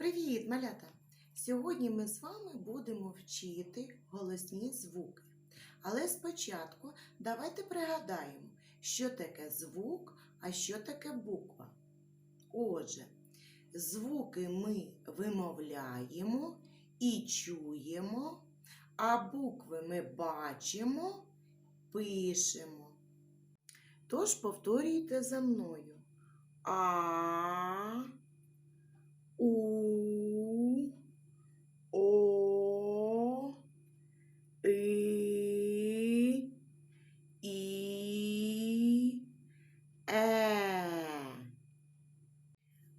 Привіт, малята! Сьогодні ми з вами будемо вчити голосні звуки. Але спочатку давайте пригадаємо, що таке звук, а що таке буква. Отже, звуки ми вимовляємо і чуємо, а букви ми бачимо, пишемо. Тож повторюйте за мною. А, У, О, И, І, Е.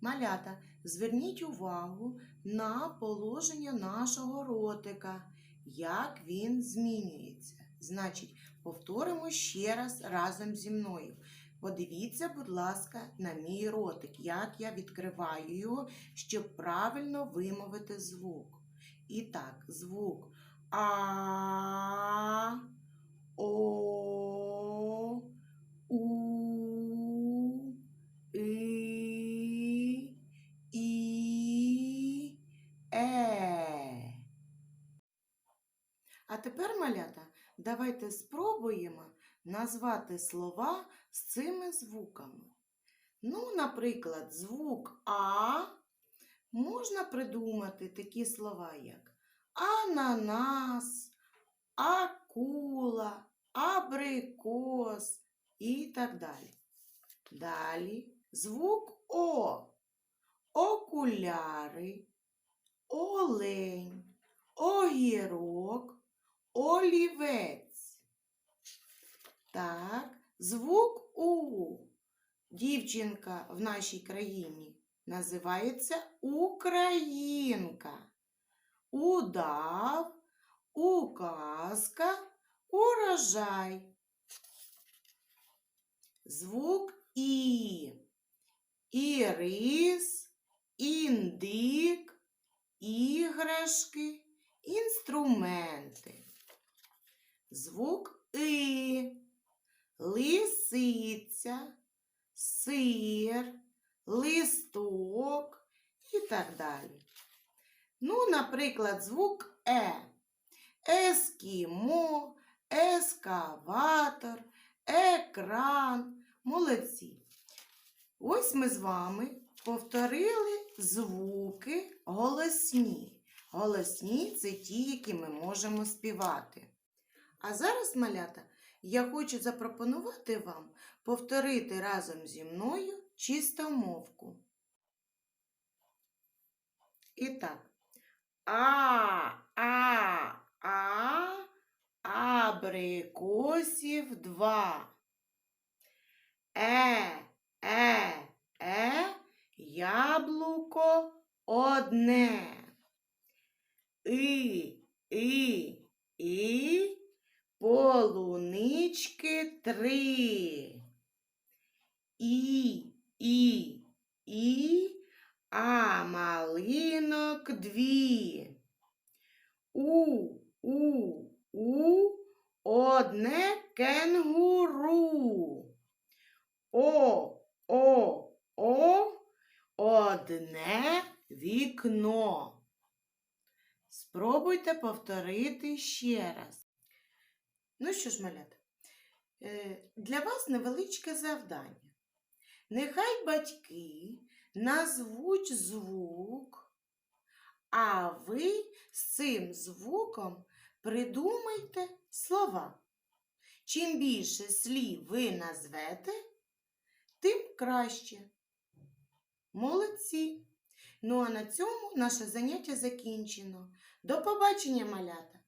Малята, зверніть увагу на положення нашого ротика, як він змінюється. Значить, повторимо ще раз разом зі мною. Подивіться, будь ласка, на мій ротик, як я відкриваю його, щоб правильно вимовити звук. І так, звук А, О, У, И, І, Е. А тепер, малята, давайте спробуємо назвати слова з цими звуками. Ну, наприклад, звук А можна придумати такі слова, як ананас, акула, абрикос і так далі. Далі звук О. Окуляри, олень, огірок, олівець. Так, звук У. Дівчинка в нашій країні називається Українка. Удав, указка, урожай. Звук І. Ірис, індик, іграшки, інструменти. Звук. Лисиця, сир, листок і так далі. Ну, наприклад, звук Е. Ескімо, ескаватор, екран. Молодці. Ось ми з вами повторили звуки голосні. Голосні це ті, які ми можемо співати. А зараз, малята, я хочу запропонувати вам повторити разом зі мною чистомовку. І так. А, а, а, абрикосів два. Е, е, е, яблуко одне. І, і, і, полунички три. І, і, і, а малинок дві. У, у, у, одне кенгуру. О, о, о, одне вікно. Спробуйте повторити ще раз. Ну що ж, малята, е, для вас невеличке завдання. Нехай батьки назвуть звук, а ви з цим звуком придумайте слова. Чим більше слів ви назвете, тим краще. Молодці! Ну а на цьому наше заняття закінчено. До побачення, малята!